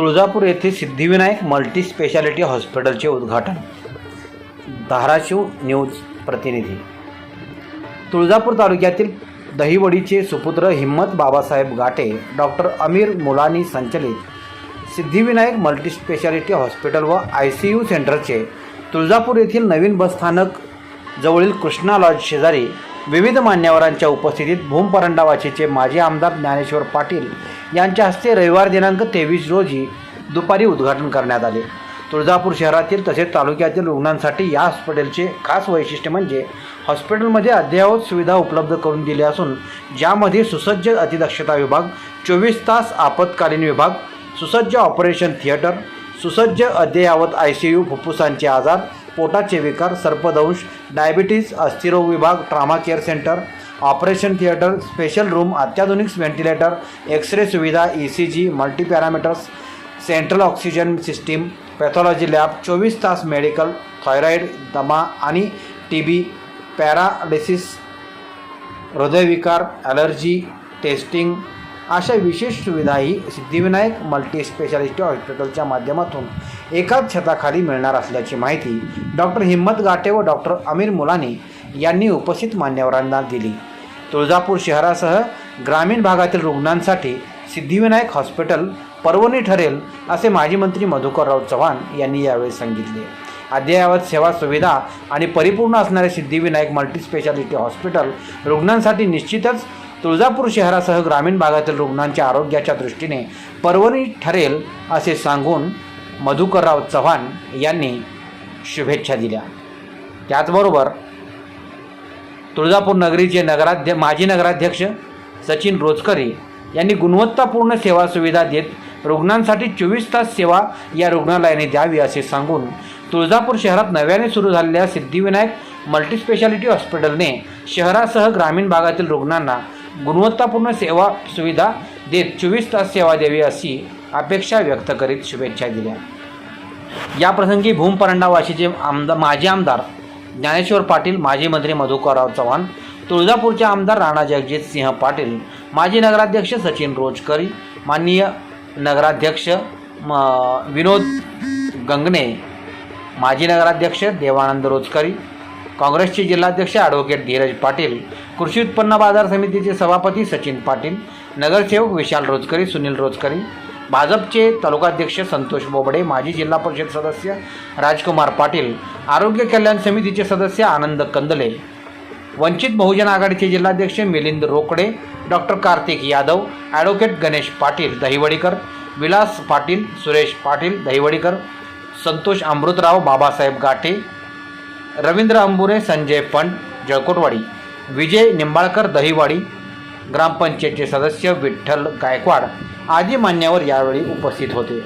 तुळजापूर येथे Siddhivinayak multi speciality हॉस्पिटलचे उद्घाटन. धाराशिव न्यूज प्रतिनिधी. तुळजापूर तालुक्यातील दहिवडीचे सुपुत्र हिम्मत बाबासाहेब गाटे डॉक्टर अमीर मुलानी संचलित सिद्धिविनायक मल्टी स्पेशालिटी हॉस्पिटल व आय सी यू सेंटरचे तुळजापूर येथील नवीन बसस्थानक जवळील कृष्णा लॉज शेजारी विविध मान्यवरांच्या उपस्थितीत भूमपरंडावाचीचे माजी आमदार ज्ञानेश्वर पाटील यांच्या हस्ते रविवार दिनांक तेवीस रोजी दुपारी उद्घाटन करण्यात आले. तुळजापूर शहरातील तसेच तालुक्यातील रुग्णांसाठी या हॉस्पिटलचे खास वैशिष्ट्य म्हणजे हॉस्पिटलमध्ये अद्ययावत सुविधा उपलब्ध करून दिल्या असून ज्यामध्ये सुसज्ज अतिदक्षता विभाग चोवीस तास आपत्कालीन विभाग सुसज्ज ऑपरेशन थिएटर सुसज्ज अद्ययावत आय सी यू फुफ्फुसांचे आजार पोटाचे विकार सर्पदंश डायबिटीज अस्थिरोग विभाग trauma care centre operation theatre special room अत्याधुनिक व्हेंटिलेटर एक्स रे सुविधा E C G multiparameters central oxygen system pathology lab चोवीस तास मेडिकल थायरॉईड दमा आणि टी बी पॅरालिसिस हृदयविकार ॲलर्जी टेस्टिंग अशा विशेष सुविधाही सिद्धिविनायक मल्टीस्पेशालिटी हॉस्पिटलच्या माध्यमातून एकाच छताखाली मिळणार असल्याची माहिती डॉक्टर हिम्मत गाटे व डॉक्टर अमीर मुलानी यांनी उपस्थित मान्यवरांना दिली. तुळजापूर शहरासह ग्रामीण भागातील रुग्णांसाठी सिद्धिविनायक हॉस्पिटल पर्वणी ठरेल असे माजी मंत्री मधुकरराव चव्हाण यांनी यावेळी सांगितले. अद्ययावत सेवा सुविधा आणि परिपूर्ण असणारे सिद्धिविनायक मल्टीस्पेशालिटी हॉस्पिटल रुग्णांसाठी निश्चितच तुळजापूर शहरासह ग्रामीण भागातील रुग्णांच्या आरोग्याच्या दृष्टीने पर्वणी ठरेल असे सांगून मधुकरराव चव्हाण यांनी शुभेच्छा दिल्या. त्याचबरोबर तुळजापूर नगरीचे नगराध्य माजी नगराध्यक्ष सचिन रोजकरे यांनी गुणवत्तापूर्ण सेवा सुविधा देत रुग्णांसाठी चोवीस तास सेवा या रुग्णालयाने द्यावी असे सांगून तुळजापूर शहरात नव्याने सुरू झालेल्या सिद्धिविनायक मल्टीस्पेशालिटी हॉस्पिटलने शहरासह ग्रामीण भागातील रुग्णांना गुणवत्तापूर्ण सेवा सुविधा देत चोवीस तास सेवा द्यावी अशी अपेक्षा व्यक्त करीत शुभेच्छा दिल्या. याप्रसंगी भूमपरंडा वाशीचे आमदार माजी आमदार ज्ञानेश्वर पाटील माजी मंत्री मधुकरराव चव्हाण तुळजापूरचे आमदार राणा जगजित सिंह पाटील माजी नगराध्यक्ष सचिन रोजकरी माननीय नगराध्यक्ष म विनोद गंगणे माजी नगराध्यक्ष देवानंद रोजकरी काँग्रेसचे जिल्हाध्यक्ष ॲडव्होकेट धीरज पाटील कृषी उत्पन्न बाजार समितीचे सभापती सचिन पाटील नगरसेवक विशाल रोजकरी सुनील रोजकरी भाजपचे तालुकाध्यक्ष संतोष बोबडे माजी जिल्हा परिषद सदस्य राजकुमार पाटील आरोग्य कल्याण समितीचे सदस्य आनंद कंदले वंचित बहुजन आघाडीचे जिल्हाध्यक्ष मिलिंद रोकडे डॉक्टर कार्तिक यादव ॲडव्होकेट गणेश पाटील दहिवडीकर विलास पाटील सुरेश पाटील दहिवडीकर संतोष अमृतराव बाबासाहेब गाठे रवींद्र अंबुरे संजय फंड जळकोटवाडी विजय निंबाळकर दहिवाडी ग्रामपंचायतचे सदस्य विठ्ठल गायकवाड आदी मान्यवर यावेळी उपस्थित होते.